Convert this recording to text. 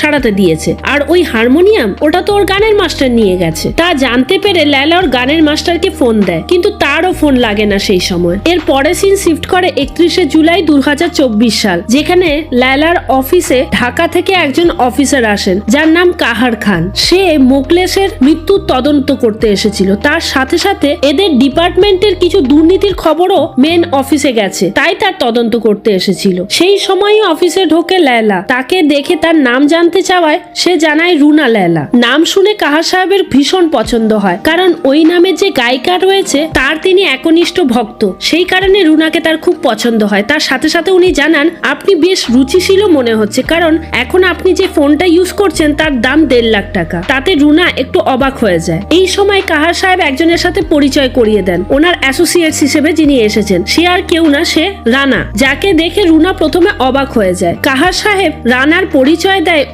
সারাতে দিয়েছে। আর ওই হারমোনিয়াম, ওটা তো ওর গানের মাস্টার নিয়ে গেছে। তা জানতে পেরে ল্যালা ওর গানের মাস্টারকে ফোন দেয়, কিন্তু তারও ফোন লাগে না সেই সময়। এর পরে সিন শিফট করে একত্রিশে জুলাই দু সাল, যেখানে ল্যালার অফিসে ঢাকা থেকে একজন অফিসার আসেন, যার নাম কাহার খান। সে মোকলেশের মৃত্যুর তদন্ত করতে এসেছিল। তার সাথে সাথে এদের ডিপার্টমেন্টের কিছু দুর্নীতির খবরও মেন অফিসে গেছে। তাই তার তদন্ত করতে এসেছিল। সেই সময়ই অফিসে ঢোকে ল্যালা। তাকে দেখে তার নাম জানতে চাওয়ায় সে জানায় রুনা ল্যালা নাম শুনে কাহার সাহেবের ভীষণ পছন্দ হয়, কারণ ওই নামে যে গায়িকা রয়েছে, তার তিনি একনিষ্ঠ ভক্ত। সেই কারণে রুনাকে তার খুব পছন্দ হয়। তার সাথে সাথে উনি জানান, আপনি বেশ রুচিশীল মনে হচ্ছে, কারণ এখন আপনি যে ফোনটা ইউজ করছেন, তার দাম দেড় লাখ টাকা। তাতে রুনা একটু অবাক হয়ে যায়। এই সময় কাহার সাহেব একজনের সাথে পরিচয় করিয়ে দেন। ওনার অ্যাসোসিয়েটস হিসেবে যিনি এসেছেন, সে আর কেউ না, সে রানা, যাকে দেখে রুনা প্রথমে অবাক হয়ে যায়। কাহার সাহেব রানার পরিচয় দেয়